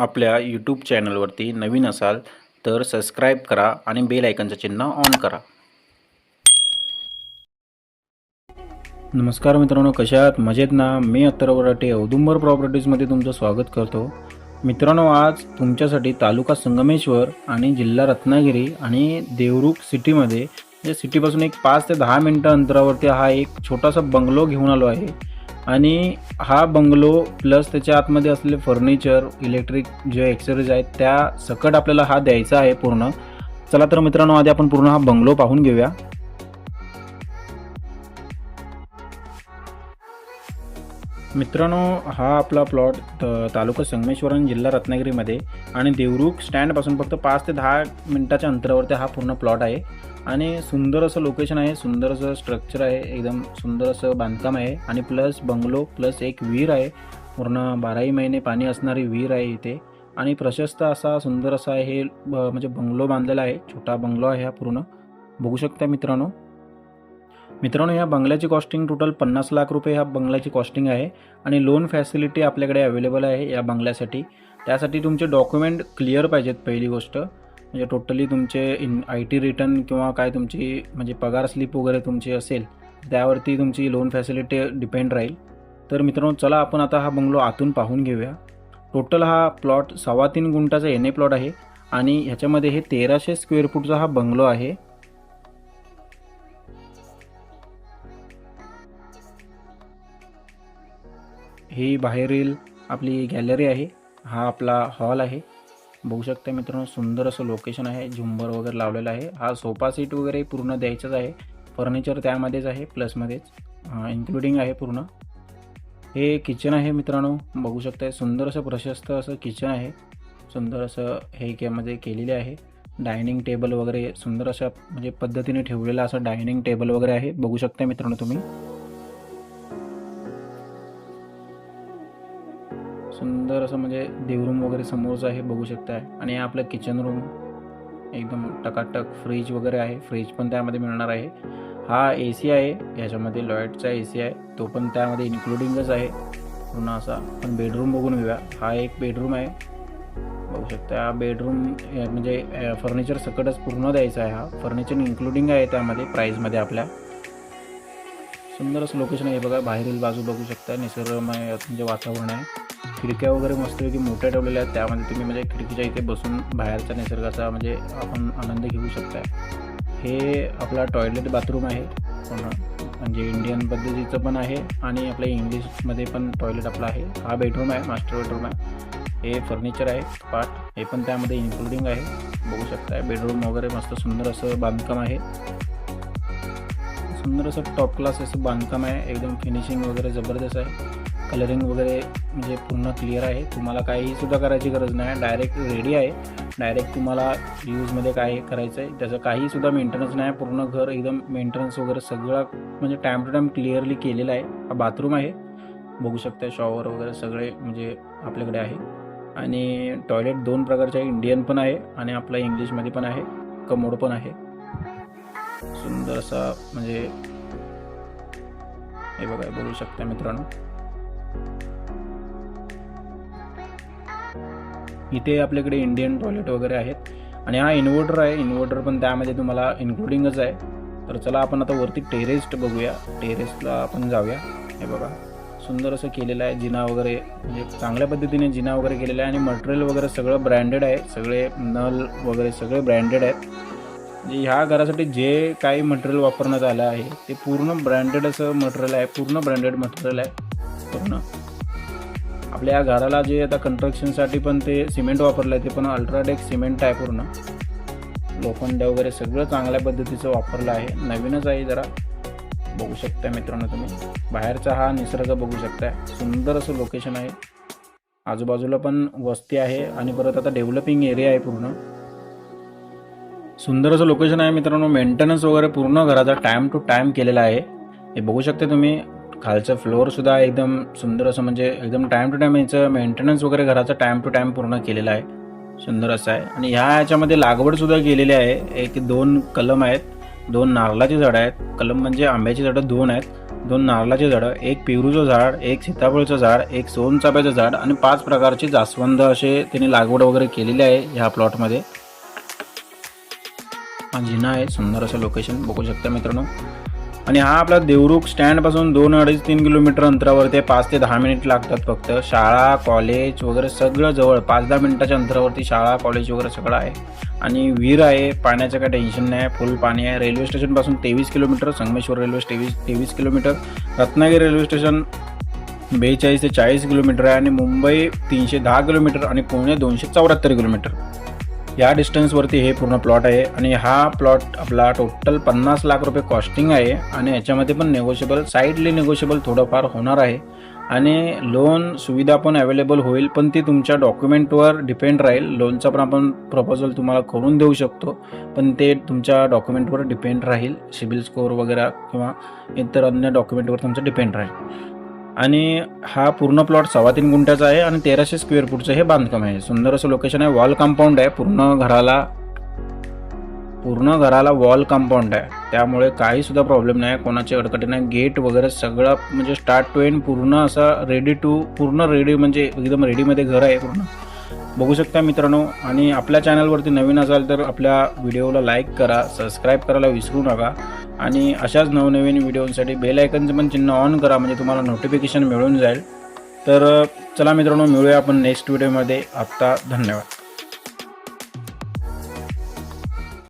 आपल्या यूट्यूब चॅनलवरती नवीन असाल तर सबस्क्राईब करा आणि बेल आयकनचं चिन्ह ऑन करा. नमस्कार मित्रांनो कशा आहात? मजेत ना? मी अत्तरवराटे औदुंबर प्रॉपर्टीजमध्ये तुमचं स्वागत करतो. मित्रांनो आज तुमच्यासाठी तालुका संगमेश्वर आणि जिल्हा रत्नागिरी आणि देवरुख सिटीमध्ये या सिटीपासून एक पाच ते दहा मिनटं अंतरावरती हा एक छोटासा बंगलो घेऊन आलो आहे. आणि हा बंगलो प्लस त्याच्या आतमध्ये असलेले फर्निचर इलेक्ट्रिक जे एक्सरीज आहेत त्या सकट आपल्याला हा द्यायचा आहे पूर्ण. चला तर मित्रांनो आधी आपण पूर्ण हा बंगलो पाहून घेऊया. मित्रांनो हा आपला प्लॉट त- तालुका संगमेश्वरन जिल्हा रत्नागिरीमध्ये आणि देवरुख स्टँडपासून फक्त पाच ते दहा मिनटाच्या अंतरावरती हा पूर्ण प्लॉट आहे. आणि सुंदर असं लोकेशन आहे सुंदर असं स्ट्रक्चर आहे एकदम सुंदर असं बांधकाम आहे. आणि प्लस बंगलो प्लस एक विहीर आहे. पूर्ण बाराही महिने पाणी असणारी विहीर आहे इथे. आणि प्रशस्त असा सुंदर असा हे ब- म्हणजे बंगलो बांधलेला आहे. छोटा बंगलो आहे हा पूर्ण. बघू शकता मित्रांनो. मित्रांनो या बंगल्याची कॉस्टिंग टोटल पन्नास लाख रुपये ह्या बंगल्याची कॉस्टिंग आहे. आणि लोन फॅसिलिटी आपल्याकडे अवेलेबल आहे या बंगल्यासाठी त्यासाठी तुमचे डॉक्युमेंट क्लिअर पाहिजेत पहिली गोष्ट. म्हणजे टोटली तुमचे इन आय टी रिटर्न किंवा काय तुमची म्हणजे पगार स्लिप वगैरे तुमची असेल त्यावरती तुमची लोन फॅसिलिटी डिपेंड राहील. तर मित्रांनो चला आपण आता हा बंगलो आतून पाहून घेऊया. टोटल हा प्लॉट सव्वा तीन गुंठाचा एन ए प्लॉट आहे आणि ह्याच्यामध्ये हे तेराशे स्क्वेअर फूटचा हा बंगलो आहे. ही बाहेरील आपली गॅलरी आहे. हा आपला हॉल आहे. बघू शकता मित्रांनो सुंदर असं लोकेशन आहे. झुंबर वगैरे लावलेला आहे. हा सोफा सीट वगैरे पूर्ण द्यायचंच आहे. फर्निचर त्यामध्येच आहे प्लसमध्येच इन्क्लुडिंग आहे पूर्ण. हे किचन आहे मित्रांनो. बघू शकता सुंदर असं प्रशस्त असं किचन आहे. सुंदर असं हे केमध्ये केलेले आहे. डायनिंग टेबल वगैरे सुंदर अशा म्हणजे पद्धतीने ठेवलेलं असं डायनिंग टेबल वगैरे आहे. बघू शकता मित्रांनो तुम्ही. सुंदर असं म्हणजे देवरूम वगैरे समोरचं आहे बघू शकताय. आणि आपलं किचन रूम एकदम टकाटक फ्रीज वगैरे आहे. फ्रीज पण त्यामध्ये मिळणार आहे. हा ए सी आहे. याच्यामध्ये लॉयडचा ए सी आहे. तो पण त्यामध्ये इन्क्लुडिंगच आहे. पूर्ण असा पण बेडरूम बघून घेऊया. हा एक बेडरूम आहे. बघू शकता हा बेडरूम म्हणजे फर्निचर सकटच पूर्ण द्यायचा आहे हा. फर्निचर इन्क्लुडिंग आहे त्यामध्ये प्राईजमध्ये आपल्या. सुंदर असं लोकेशन आहे बघा बाहेरील बाजू बघू शकता निसर्गमय म्हणजे वातावरण आहे. खिडक्या वगैरे मस्तपैकी मोठ्या ठेवलेल्या आहेत. त्यामध्ये तुम्ही म्हणजे खिडकीच्या इथे बसून बाहेरचा निसर्गाचा म्हणजे आपण आनंद घेऊ शकताय हे आपला टॉयलेट बाथरूम आहे. पूर्ण. म्हणजे इंडियन पद्धतीचं पण आहे आणि आपल्या इंग्लिशमध्ये पण टॉयलेट आपला आहे. हा बेडरूम आहे मास्टर बेडरूम आहे. हे फर्निचर आहे पार्ट हे पण त्यामध्ये इन्क्लुडिंग आहे. बघू शकताय बेडरूम वगैरे मस्त सुंदर असं बांधकाम आहे. सुंदर असं टॉप क्लास असं बांधकाम आहे. एकदम फिनिशिंग वगैरे जबरदस्त आहे. कलरिंग वगैरे म्हणजे पूर्ण क्लिअर आहे. तुम्हाला काही सुद्धा करायची गरज नाही. डायरेक्ट रेडी आहे. डायरेक्ट तुम्हाला यूजमध्ये काय करायचं आहे त्याचं काही सुद्धा मेंटेनन्स नाही. पूर्ण घर एकदम मेंटेनन्स वगैरे सगळं म्हणजे टाईम टू टाईम क्लिअरली केलेलं आहे. हा बाथरूम आहे. बघू शकता शॉवर वगैरे सगळे म्हणजे आपल्याकडे आहे. आणि टॉयलेट दोन प्रकारचे आहे. इंडियन पण आहे आणि आपलं इंग्लिशमध्ये पण आहे. कमोड पण आहे. सुंदर असा म्हणजे हे बघा बघू शकता मित्रांनो. इथे आपल्याकडे इंडियन टॉयलेट वगैरे आहेत. आणि हा इन्व्हर्टर आहे. इन्व्हर्टर पण त्यामध्ये तुम्हाला इन्क्लुडिंगच आहे. तर चला आपण आता वरती टेरेस्ट बघूया. टेरेसला आपण जाऊया. हे बघा. सुंदर असं केलेलं आहे. जिना वगैरे म्हणजे चांगल्या पद्धतीने जिना वगैरे केलेला आहे. आणि मटेरियल वगैरे सगळं ब्रँडेड आहे. सगळे नल वगैरे सगळे ब्रँडेड आहेत. म्हणजे ह्या घरासाठी जे काही मटेरियल वापरण्यात आलं आहे ते पूर्ण ब्रँडेड असं मटेरियल आहे. पूर्ण ब्रँडेड मटेरियल आहे. पूर्ण आपल्या घराला जे आता कन्स्ट्रक्शनसाठी पण ते सिमेंट वापरलं आहे ते पण अल्ट्राटेक सिमेंट आहे पूर्ण. लोखंड वगैरे सगळं चांगल्या पद्धतीचं वापरलं आहे. नवीनच आहे जरा. बघू शकता मित्रांनो तुम्ही. बाहेरचा हा निसर्ग बघू शकताय. सुंदर असं लोकेशन आहे. आजूबाजूला पण वस्ती आहे आणि परत आता डेव्हलपिंग एरिया आहे पूर्ण. सुंदर असं लोकेशन आहे मित्रांनो. मेंटेनन्स वगैरे पूर्ण घराचा टाईम टू टाईम केलेला आहे. हे बघू शकता तुम्ही. खालचं फ्लोअरसुद्धा एकदम सुंदर असं म्हणजे एकदम टाईम टू टाईम याचं मेंटेनन्स वगैरे घराचं टाईम टू टाईम पूर्ण केलेलं आहे. सुंदर असं आहे. आणि ह्या याच्यामध्ये लागवडसुद्धा केलेली आहे. एक दोन कलम आहेत. दोन नारळाची झाडं आहेत. कलम म्हणजे आंब्याची झाडं दोन आहेत. दोन नारळाची झाडं एक पेरूचं झाड एक सीताफळचं झाड एक सोनचाफ्याचं झाड आणि पाच प्रकारचे जास्वंद असे त्यांनी लागवड वगैरे केलेली आहे ह्या प्लॉटमध्ये हा जिना आहे. सुंदर असं लोकेशन बघू शकता मित्रांनो. आणि हा आपला देवरुख स्टँडपासून दोन अडीच तीन किलोमीटर अंतरावरती ते पाच ते दहा मिनिट लागतात फक्त. शाळा कॉलेज वगैरे सगळं जवळ. पाच दहा मिनिटाच्या अंतरावरती शाळा कॉलेज वगैरे सगळं आहे. आणि विहीर आहे. पाण्याचं काही टेन्शन नाही. फुल पाणी आहे. रेल्वे स्टेशनपासून तेवीस किलोमीटर संगमेश्वर रेल्वे तेवीस तेवीस किलोमीटर रत्नागिरी रेल्वे स्टेशन बेचाळीस ते चाळीस किलोमीटर आहे. आणि मुंबई तीनशे दहा किलोमीटर आणि पुणे दोनशे चौऱ्याहत्तर किलोमीटर. या डिस्टन्सवरती हे पूर्ण प्लॉट आहे आणि हा प्लॉट आपला टोटल पन्नास लाख रुपये कॉस्टिंग आहे आणि याच्यामध्ये पण नेगोशिएबल साईडली नेगोशिएबल थोडंफार होणार आहे. आणि लोन सुविधा पण अवेलेबल होईल पण ती तुमच्या डॉक्युमेंटवर डिपेंड राहील. लोनचा पण आपण प्रपोजल तुम्हाला करून देऊ शकतो पण ते तुमच्या डॉक्युमेंटवर डिपेंड राहील. सिबिल स्कोअर वगैरे किंवा इतर अन्य डॉक्युमेंटवर तुमचं डिपेंड राहील. आणि हा पूर्ण प्लॉट सव्वा तीन गुंठ्याचा आहे आणि तेराशे स्क्वेअर फूटचं हे बांधकाम आहे. सुंदर असं लोकेशन आहे. वॉल कंपाऊंड आहे. पूर्ण घराला पूर्ण घराला वॉल कंपाऊंड आहे. त्यामुळे काहीसुद्धा प्रॉब्लेम नाही. कोणाची अडकटी नाही. गेट वगैरे सगळं म्हणजे स्टार्ट टू एंड पूर्ण असं रेडी टू पूर्ण रेडी म्हणजे एकदम रेडीमध्ये घर आहे पूर्ण. बघू शकता मित्रांनो. आणि आपल्या चॅनलवरती नवीन असाल तर आपल्या व्हिडिओला लाईक करा. सबस्क्राईब करायला विसरू नका. आणि अशाच नवनवीन व्हिडिओसाठी बेल आयकनचं पण चिन्ह ऑन करा म्हणजे तुम्हाला नोटिफिकेशन मिळून जाईल. तर चला मित्रांनो मिळूया आपण नेक्स्ट व्हिडिओमध्ये आत्ता धन्यवाद.